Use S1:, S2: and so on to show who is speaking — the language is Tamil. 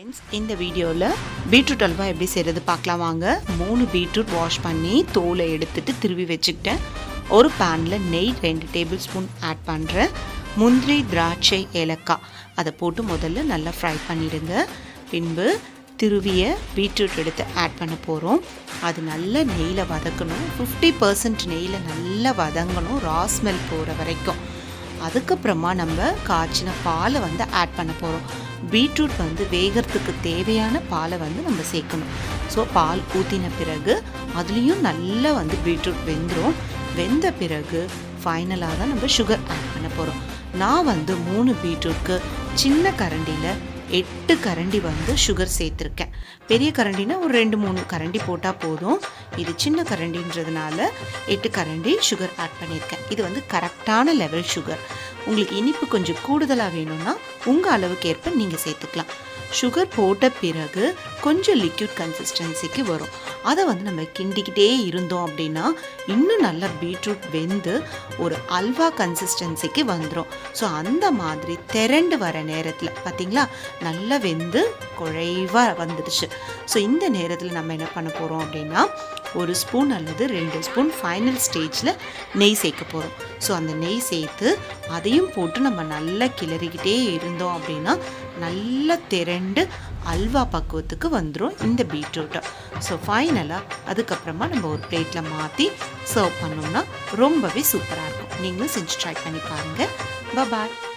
S1: ஃப்ரெண்ட்ஸ் இந்த வீடியோவில் பீட்ரூட் அல்வா எப்படி செய்கிறது பார்க்கலாம் வாங்க. மூணு பீட்ரூட் வாஷ் பண்ணி தோலை எடுத்துட்டு திருவி வச்சுக்கிட்டேன். ஒரு பேனில் நெய் ரெண்டு டேபிள் ஸ்பூன் ஆட் பண்ணுறேன் முந்திரி திராட்சை ஏலக்காய். அதை போட்டு முதல்ல நல்லா ஃப்ரை பண்ணிடுங்க. பின்பு திருவிய பீட்ரூட் எடுத்து ஆட் பண்ண போகிறோம் அது நல்ல நெய்யில் வதக்கணும். ஃபிஃப்டி பர்சன்ட் நெய்யில் நல்லா வதங்கணும். ரா ஸ்மெல் போகிற வரைக்கும். அதுக்கப்புறமா நம்ம காய்ச்சின பாலை வந்து ஆட் பண்ண போகிறோம் பீட்ரூட் வந்து வேகிறதுக்கு தேவையான பாலை வந்து நம்ம சேர்க்கணும். ஸோ பால் ஊற்றின பிறகு அதுலேயும் நல்லா வந்து பீட்ரூட் வெந்துடும் வெந்த பிறகு ஃபைனலாக தான் நம்ம சுகர் ஆட் பண்ண போகிறோம் நான் வந்து மூணு பீட்ரூட்க்கு சின்ன கரண்டியில் எட்டு கரண்டி வந்து சுகர் சேர்த்துருக்கேன். பெரிய கரண்டினா ஒரு ரெண்டு மூணு கரண்டி போட்டால் போதும். இது சின்ன கரண்டின்றதுனால எட்டு கரண்டி சுகர் ஆட் பண்ணியிருக்கேன். இது வந்து கரெக்டான லெவல் சுகர் உங்களுக்கு இனிப்பு கொஞ்சம் கூடுதலாக வேணும்னா உங்கள் அளவுக்கு ஏற்ப நீங்கள் சேர்த்துக்கலாம். சுகர் போட்ட பிறகு கொஞ்சம் லிக்யூட் கன்சிஸ்டன்சிக்கு வரும். அதை வந்து நம்ம கிண்டிக்கிட்டே இருந்தோம் அப்படின்னா இன்னும் நல்லா பீட்ரூட் வெந்து ஒரு அல்வா கன்சிஸ்டன்சிக்கு வந்துடும் ஸோ அந்த மாதிரி திரண்டு வர நேரத்தில் பார்த்தீங்களா நல்லா வெந்து குழைவாக வந்துடுச்சு. ஸோ இந்த நேரத்தில் நம்ம என்ன பண்ண போகிறோம் அப்படின்னா ஒரு ஸ்பூன் அல்லது ரெண்டு ஸ்பூன் ஃபைனல் ஸ்டேஜில் நெய் சேர்க்க போகிறோம் ஸோ அந்த நெய் சேர்த்து அதையும் போட்டு நம்ம நல்லா கிளறிக்கிட்டே இருந்தோம் அப்படின்னா நல்லா திரண்டு அல்வா பக்குவத்துக்கு வந்துடும் இந்த பீட்ரூட்டை. ஸோ ஃபைனலாக அதுக்கப்புறமா நம்ம ஒரு பிளேட்டில் மாற்றி சர்வ் பண்ணோம்னா ரொம்பவே சூப்பராக இருக்கும். நீங்களும் செஞ்சு ட்ரை பண்ணி பாருங்கள் பாய்